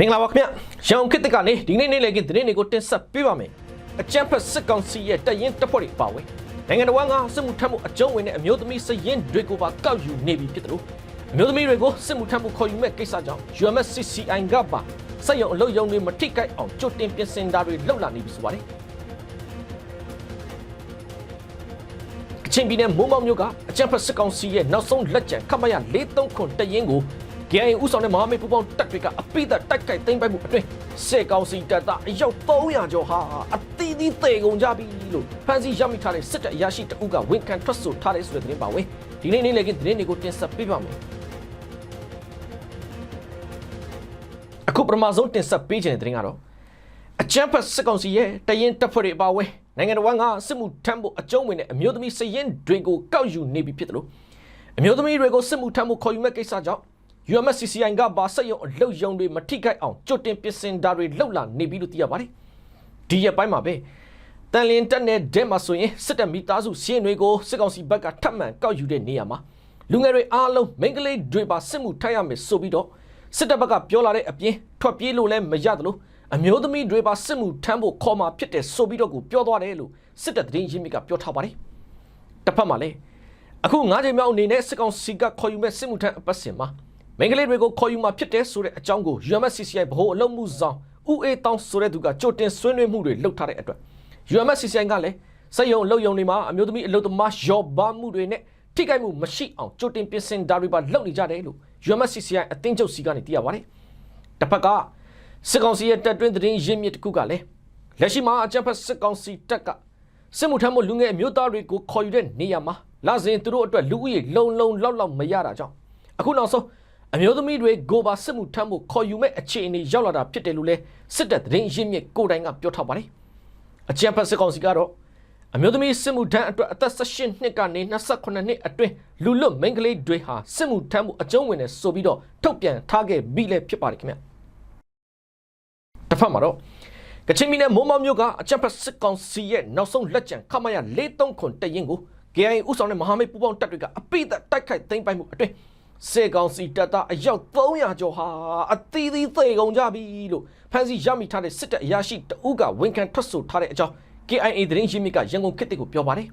မင်္ဂလာပါခင်ဗျရန်ကုန်ခေတ်သစ်ကနေဒီနေ့နေ့လည်ကသတင်းတွေကိုတင်ဆက်ပေးပါမယ်အကြံဖက်စစ်ကောင်စီရဲ့တရင်တပ်ဖွဲ့တွေပါဝင်နိုင်ငံတော်ကစစ်မှုထမ်းမှုအကျုံးဝင်တဲ့အမျိုးသမီးစရင်တွေကိုပါကောက်ယူနေပြီဖြစ်တယ်လို့အမျိုးသမီးတွေကိုစစ်မှုထမ်းမှုခေါ်ယူမဲ့ကိစ္စကြောင့် UMSCCI ကပါစက်ရုံအလုပ်ရုံတွေမထိခိုက်အောင်ကြိုတင်ပြင်ဆင်တာတွေလုပ်လာနေပြီဆိုပါတယ်အချင်းပြည်နယ်မိုးမောက်မြို့ကအကြံဖက်စစ်ကောင်စီရဲ့နောက်ဆုံးလက်ကျန်ခမရ43ခွန်တရင်ကို KIA ဦးဆောင်တဲ့မဟာမိတ်ပူပေါင်းတပ်တွေကအပိသက်တိုက်ခိုက်သိမ်းပိုက်မှုအတွင်းစစ်ကောင်စီတပ်သားအယောက်300ကျော်ဟာအသီးသီးသေကုန်ကြပြီလို့ဖန်စီရမိထားတဲ့စစ်တပ်အရာရှိတအုပ်ကဝန်ခံထွက်ဆိုထားတဲ့ဆိုတဲ့သတင်းပါဝင်ဒီနေ့နေ့လည်ကသတင်းတွေကိုတင်ဆက်ပေးပါမယ်အခုပထမဆုံးတင်ဆက်ပေးခြင်းတဲ့သတင်းကတော့အချမ်းဖတ်စစ်ကောင်စီရဲ့တရင်တပ်ဖွဲ့တွေအပါအဝင်နိုင်ငံတော်ကစစ်မှုထမ်းဖို့အကျုံးဝင်တဲ့အမျိုးသမီးစရင်တွေကိုကောက်ယူနေပြီဖြစ်တယ်လို့အမျိုးသမီးတွေကိုစစ်မှုထမ်းဖို့ခေါ်ယူမဲ့ကိစ္စကြောင့် UMSCCI ကပါစက်ရုံအလုတ်ယုံတွေမထိခိုက်အောင်ကြိုတင်ပြင်ဆင်တာတွေလှုပ်လာနေပြီလို့သိရပါတယ်။ဒီရက်ပိုင်းမှာပဲတန်လင်းတက်တဲ့ဒဲမှာဆိုရင်စစ်တပ်မိသားစုစီးရင်တွေကိုစစ်ကောင်စီဘက်ကထပ်မံကောက်ယူတဲ့နေရာမှာလူငယ်တွေအားလုံးမိန်းကလေးတွေပါစစ်မှုထမ်းရမယ်ဆိုပြီးတော့စစ်တပ်ဘက်ကပြောလာတဲ့အပြင်ထွက်ပြေးလို့လည်းမရသလိုအမျိုးသမီးတွေပါစစ်မှုထမ်းဖို့ခေါ်มาဖြစ်တယ်ဆိုပြီးတော့ကိုပြောသွားတယ်လို့စစ်တပ်သတင်းရင်းမြစ်ကပြောထားပါတယ်။တစ်ဖက်မှာလည်းအခု၅ချိန်မြောက်အနေနဲ့စစ်ကောင်စီကခေါ်ယူမဲ့စစ်မှုထမ်းအပတ်စဉ်မှာ မင်္ဂလိတွေကိုခေါ်ယူมาဖြစ်တဲ့ဆိုတဲ့အကြောင်းကို UMSCCI ဗဟိုအလုပ်မှုဆောင်ဦးအေးတောင်းဆိုတဲ့သူကကြိုတင်ဆွေးနွေးမှုတွေလုပ်ထားတဲ့အတွက် UMSCCI ကလည်းစက်ရုံအလုပ်ရုံတွေမှာအမျိုးသမီးအလုပ်သမားရော့ဘာမှုတွေနဲ့ထိခိုက်မှုမရှိအောင်ကြိုတင်ပြင်ဆင်တာတွေပါလုပ်နေကြတယ်လို့ UMSCCI အတင်းချုပ်စီကနေသိရပါတယ်။တစ်ဖက်ကစစ်ကောင်စီရဲ့တပ်တွင်းသတင်းရင်းမြစ်တစ်ခုကလည်းလက်ရှိမှာအကြံဖက်စစ်ကောင်စီတပ်ကစစ်မှုထမ်းမှုလူငယ်အမျိုးသားတွေကိုခေါ်ယူတဲ့နေရာမှာလာစဉ်သူတို့အတွက်လူဦးရေလုံလုံလောက်လောက်မရတာကြောင့်အခုနောက်ဆုံး အမျိုးသမီးတွေကိုပါစစ်မှုထမ်းဖို့ခေါ်ယူမဲ့အခြေအနေရောက်လာတာဖြစ်တယ်လို့လဲစစ်တပ်သတင်းရင်းမြစ်ကိုယ်တိုင်ကပြောထားပါတယ်။အကြံဖက်စစ်ကောင်စီကတော့အမျိုးသမီးစစ်မှုထမ်းအတွက်အသက်18နှစ်ကနေ28နှစ်အတွင်းလူလွတ်မိန်းကလေးတွေဟာစစ်မှုထမ်းမှုအကျုံးဝင်တယ်ဆိုပြီးတော့ထုတ်ပြန်ထားခဲ့ပြီးလဲဖြစ်ပါတယ်ခင်ဗျ။တစ်ဖက်မှာတော့ကချင်ပြည်နယ်မိုးမောက်မြို့ကအကြံဖက်စစ်ကောင်စီရဲ့နောက်ဆုံးလက်ကျန်ခမရ43ခွန်တရင်ကို KIA ဥဆောင်တဲ့မဟာမိတ်ပူးပေါင်းတပ်တွေကအပိသက်တိုက်ခိုက်သိမ်းပိုက်မှုအတွင်း စေကောင်စီတပ်သားအယောက်300ကျော်ဟာအသီးသီးသေကုန်ကြပြီလို့ဖန်စီရမိထားတဲ့စစ်တပ်အရာရှိတအုပ်ကဝန်ခံထွက်ဆိုထားတဲ့အကြောင်း KIA သတင်းရင်းမြစ်ကရန်ကုန်ခေတ်တစ်ကိုပြောပါတယ်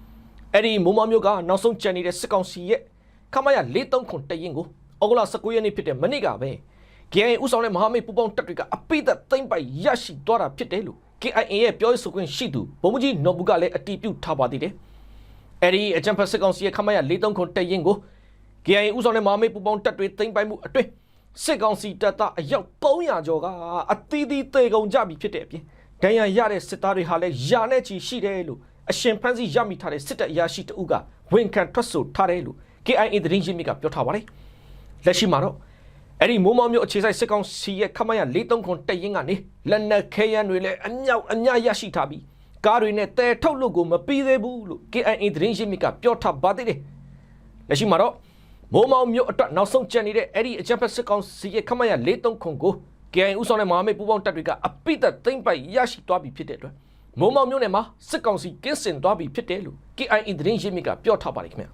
။အဲ့ဒီမိုးမောင်မျိုးကနောက်ဆုံးကြံနေတဲ့စစ်ကောင်စီရဲ့ခမရ43ခွန်တရင်ကိုဩဂုတ်လ19ရက်နေ့ဖြစ်တဲ့မနေ့ကပဲ KIA ဥဆောင်တဲ့မဟာမိတ်ပူးပေါင်းတပ်တွေကအပိသက်သိမ်းပိုက်ရရှိသွားတာဖြစ်တယ်လို့ KIA ရဲ့ပြောရေးဆိုခွင့်ရှိသူဗိုလ်မှူးကြီးနော်ဘူးကလည်းအတည်ပြုထားပါသေးတယ်။အဲ့ဒီအကြံဖက်စစ်ကောင်စီရဲ့ခမရ43ခွန်တရင်ကို KIA ဥဆောင်တဲ့မဟာမိတ်ပူပေါင်းတပ်တွေသိမ်းပိုက်မှုအတွင်းစစ်ကောင်စီတပ်သားအယောက်300ကျော်ကအသီးသီးသေကုန်ကြပြီဖြစ်တဲ့အပြင်ဒဏ်ရာရတဲ့စစ်သားတွေဟာလည်းယာနဲ့ချီရှိတယ်လို့အရှင်ဖန်းစီရမိထားတဲ့စစ်တပ်အရာရှိတဦးကဝန်ခံထွက်ဆိုထားတယ်လို့ KIA သတင်းရင်းမြစ်ကပြောထားပါတယ်လက်ရှိမှာတော့အဲ့ဒီမိုးမောင်မျိုးအခြေဆိုင်စစ်ကောင်စီရဲ့ခမရ43ခွန်တက်ရင်ကနေလက်နက်ခဲယမ်းတွေလည်းအမြောက်အများရရှိထားပြီးကားတွေနဲ့တဲထုတ်လို့ကိုမပြီးသေးဘူးလို့ KIA သတင်းရင်းမြစ်ကပြောထားပါသေးတယ်လက်ရှိမှာတော့ မိုးမောင်မြို့အတွက်နောက်ဆုံးကျန်နေတဲ့အဲ့ဒီအကြမ်းဖက်စစ်ကောင်စီရဲ့ခမရ43ခွန်ကို KIA ဦးဆောင်တဲ့မဟာမိတ်ပူးပေါင်းတပ်တွေကအပိသက်သိမ့်ပိုက်ရရှိသွားပြီဖြစ်တဲ့အတွက်မိုးမောင်မြို့နယ်မှာစစ်ကောင်စီကင်းစင်သွားပြီဖြစ်တယ်လို့ KIA သတင်းရင်းမြစ်ကပြောထားပါတယ်ခင်ဗျာ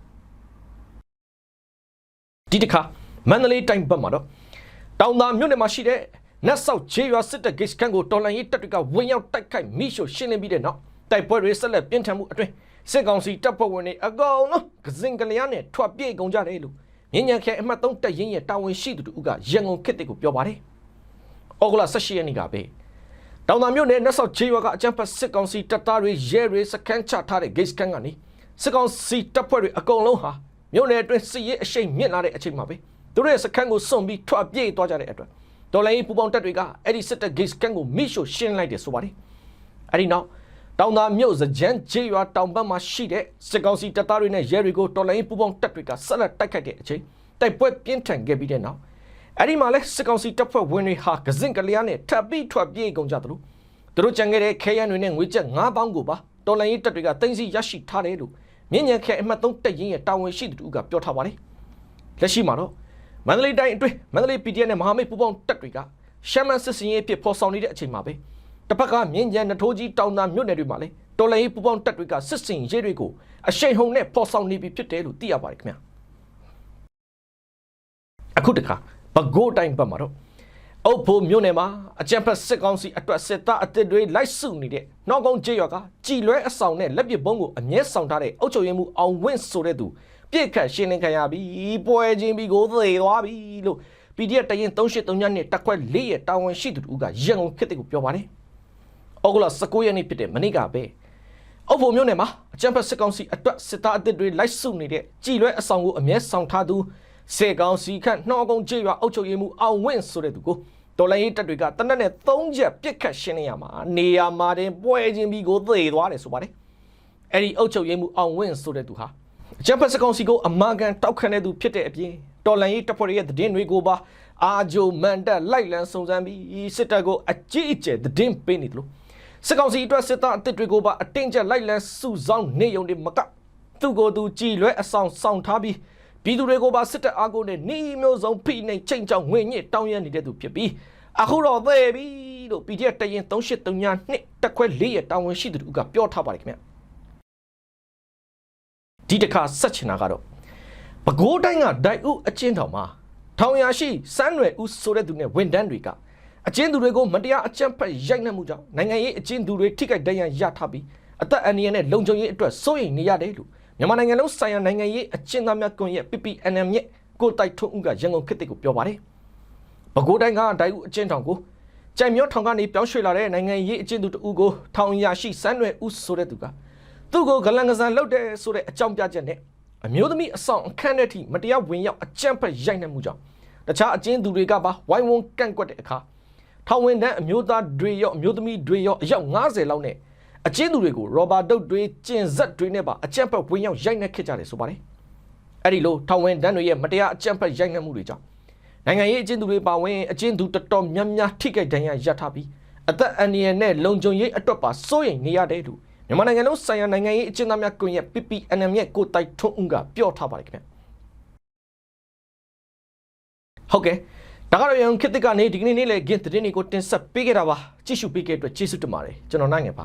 ဒီတစ်ခါမန္တလေးတိုင်းဘက်မှာတော့တောင်သာမြို့နယ်မှာရှိတဲ့နတ်ဆောက်ခြေရွာစစ်တပ်ဂိတ်စခန်းကိုတော်လန်ရေးတပ်တွေကဝင်ရောက်တိုက်ခိုက်မိရှို့ရှင်းလင်းပြီးတဲ့နောက်တိုက်ပွဲတွေဆက်လက်ပြင်းထန်မှုအတွင်း စစ်ကောင်စီတပ်ဖွဲ့ဝင်တွေအကောင်လုံးကစင်ကလျားနဲ့ထွက်ပြေးကုန်ကြတယ်လို့မြင်းညံခဲအမှတ်3တပ်ရင်းရဲ့တာဝန်ရှိသူတို့ကရန်ကုန်ခေတ်တစ်ကိုပြောပါတယ်။ဩဂုတ်လ18ရက်နေ့ကပဲတောင်သာမြို့နယ်နတ်ဆောက်ခြေရွာကအကြမ်းဖက်စစ်ကောင်စီတပ်သားတွေရဲတွေစခန်းချထားတဲ့ဂိတ်စခန်းကနေစစ်ကောင်စီတပ်ဖွဲ့တွေအကုန်လုံးဟာမြို့နယ်အတွင်းစစ်ရေးအရှိန်မြင့်လာတဲ့အချိန်မှာပဲသူတို့ရဲ့စခန်းကိုစွန့်ပြီးထွက်ပြေးသွားကြတဲ့အတွက်တော်လိုင်းပူပေါင်းတပ်တွေကအဲ့ဒီစစ်တပ်ဂိတ်စခန်းကိုမိရှို့ရှင်းလိုက်တယ်ဆိုပါတယ်။အဲ့ဒီနောက် တောင်သာမြို့စကြမ်းဂျေးရွာတောင်ဘက်မှာရှိတဲ့စစ်ကောင်စီတပ်သားတွေနဲ့ရဲတွေကိုတော်လိုင်းပူပေါင်းတပ်တွေကဆက်လက်တိုက်ခိုက်တဲ့အချိန်တိုက်ပွဲပြင်းထန်ခဲ့ပြီးတဲ့နောက်အဲ့ဒီမှာလဲစစ်ကောင်စီတပ်ဖွဲ့ဝင်တွေဟာကစင်ကလျားနဲ့ထပ်ပြီးထွက်ပြေးကုန်ကြသလိုသူတို့ကြံခဲ့တဲ့ခဲယမ်းတွေနဲ့ငွေကျပ်9000ကိုပါတော်လိုင်းတပ်တွေကတင်စီရရှိထားတယ်လို့မြင်းညံခဲအမှတ်3တပ်ရင်းရဲ့တာဝန်ရှိသူကပြောထားပါတယ်။လက်ရှိမှာတော့မန္တလေးတိုင်းအတွင်းမန္တလေး PDF နဲ့မဟာမိတ်ပူးပေါင်းတပ်တွေကရှမ်းမန်စစ်စင်ရေးဖြစ်ပေါ်ဆောင်နေတဲ့အချိန်မှာပဲ တစ်ဖက်ကမြင်းကြံနထိုးကြီးတောင်သာမြို့နယ်တွေမှာလည်းတော်လိုင်းပူးပေါင်းတပ်တွေကစစ်စင်ရေးတွေကိုအရှိန်ဟုန်နဲ့ပေါ်ဆောင်နေပြီဖြစ်တယ်လို့သိရပါတယ်ခင်ဗျာအခုတခါဘကိုးတိုင်းဘက်မှာတော့အုပ်ဖို့မြို့နယ်မှာအကြံဖက်စစ်ကောင်စီအတွက်စစ်သားအသစ်တွေလိုက်စုနေတဲ့နှောက်ကုန်းကျေးရွာကကြည်လွဲအဆောင်နဲ့လက်ပစ်ပုံးကိုအမြဲဆောင်ထားတဲ့အုပ်ချုပ်ရေးမှူးအောင်ဝင့်ဆိုတဲ့သူပြစ်ခတ်ရှင်းလင်းခံရပြီးပွဲချင်းပြီးကိုသေသွားပြီလို့ PDF တရင်383ညနဲ့တက်ခွက်၄ရဲ့တာဝန်ရှိသူတို့ကရန်ကုန်ခေတ်ကိုပြောပါတယ်။ ဩဂုတ်လ19ရက်နေ့ဖြစ်တဲ့မနေ့ကပဲအုပ်ဖို့မြို့နယ်မှာအကြံဖက်စစ်ကောင်စီအတွက်စစ်သားအသစ်တွေလိုက်စုနေတဲ့ကြည်လွဲအဆောင်ကိုအမြဲဆောင်ထားသူစေကောင်စီခန့်နှောက်ကုန်းကျေးရွာအုပ်ချုပ်ရေးမှူးအောင်ဝင့်ဆိုတဲ့သူကိုတော်လိုင်းရေးတပ်တွေကတနက်နဲ့၃ချက်ပြစ်ခတ်ရှင်းနေရမှာနေရာမှာတင်ပွဲချင်းပြီးကိုသေသွားတယ်ဆိုပါတယ်။အဲ့ဒီအုပ်ချုပ်ရေးမှူးအောင်ဝင့်ဆိုတဲ့သူဟာအကြံဖက်စစ်ကောင်စီကိုအမာကန်တောက်ခံတဲ့သူဖြစ်တဲ့အပြင်တော်လိုင်းရေးတပ်ဖွဲ့ရဲ့သတင်းတွေကိုပါအာဂျိုမန်တက်လိုက်လံစုံစမ်းပြီးစစ်တပ်ကိုအကြီးအကျယ်သတင်းပေးနေတယ်လို့ စစ်ကောင်စီအတွက်စစ်သားအသစ်တွေကိုပါအတင်းကျပ်လိုက်လံစုဆောင်းနေုံတွေမကသူ့ကိုယ်သူကြည်လွဲအဆောင်ဆောင်ထားပြီးပြည်သူတွေကိုပါစစ်တပ်အားကိုနဲ့နှီးမျိုးစုံဖိနှိမ်ချိန်ချောင်းငွေညစ်တောင်းရနေတဲ့သူဖြစ်ပြီးအခုတော့သေပြီလို့ PDF တရင်383ညနှစ်တက်ခွဲ၄ရက်တာဝန်ရှိသူတို့ကပြောထားပါတယ်ခင်ဗျဒီတစ်ခါဆက်ချင်တာကတော့ပဲခူးတိုင်းကဒိုက်ဦးအချင်းတော်မှာထောင်ရရှိစမ်းရွယ်ဦးဆိုတဲ့သူနဲ့ဝန်တန်းတွေက အချင်းသူတွေကိုမတရားအကြမ်းဖက်ရိုက်နှက်မှုကြောင့်နိုင်ငံရေးအချင်းသူတွေထိခိုက်ဒဏ်ရာရထားပြီးအသက်အန္တရာယ်နဲ့လုံခြုံရေးအတွက်စိုးရိမ်နေရတယ်လို့မြန်မာနိုင်ငံလုံးဆိုင်ရာနိုင်ငံရေးအချင်းသားများကွန်ရက် PPNM ရဲ့ကိုတိုက်ထွန်းဦးကရန်ကုန်ခေတ်တစ်ကိုပြောပါတယ်။ပဲခူးတိုင်းကဒိုက်ဦးအချင်းထောင်ကိုကြိုင်မြောထောင်ကနေပြောင်းရွှေ့လာတဲ့နိုင်ငံရေးအချင်းသူတဦးကိုထောင်ရရှိစမ်းရွယ်ဦးဆိုတဲ့သူကသူ့ကိုဂလန်ကစားလုပ်တယ်ဆိုတဲ့အကြောင်းပြချက်နဲ့အမျိုးသမီးအဆောင်အခန်းထဲထိမတရားဝင်ရောက်အကြမ်းဖက်ရိုက်နှက်မှုကြောင့်တခြားအချင်းသူတွေကပါဝိုင်းဝန်းကန့်ကွက်တဲ့အခါ ထောင်ဝင်တဲ့အမျိုးသားတွေရောအမျိုးသမီးတွေရောအယောက်90လောက်နဲ့အချင်းသူတွေကိုရောဘာတုတ်တွေကျင်ဆက်တွေနဲ့ပါအကြမ်းဖက်ဝင်ရောက်ရိုက်နှက်ခဲ့ကြတယ်ဆိုပါတယ်အဲ့ဒီလိုထောင်ဝင်တန်းတွေရဲ့မတရားအကြမ်းဖက်ရိုက်နှက်မှုတွေကြောင့်နိုင်ငံရေးအချင်းသူတွေပါဝင်အချင်းသူတော်တော်များများထိခိုက်ဒဏ်ရာရထားပြီးအသက်အန္တရာယ်နဲ့လုံခြုံရေးအတွက်ပါစိုးရိမ်နေရတယ်လို့မြန်မာနိုင်ငံလုံးဆိုင်ရာနိုင်ငံရေးအကျဉ်းသားများကွန်ရက် PPNM ရဲ့ကိုတိုက်ထွန်းဦးကပြောထားပါတယ်ခင်ဗျဟုတ်ကဲ့ ဒါကတော့ရန်ခေတ်သစ်ကနေဒီကနေ့နေ့လေဂင်းသတင်းတွေကိုတင်ဆက်ပေးခဲ့တာပါကြည့်ရှုပေးခဲ့တဲ့အတွက်ကျေးဇူးတင်ပါတယ်ကျွန်တော်နိုင်ငယ်ပါ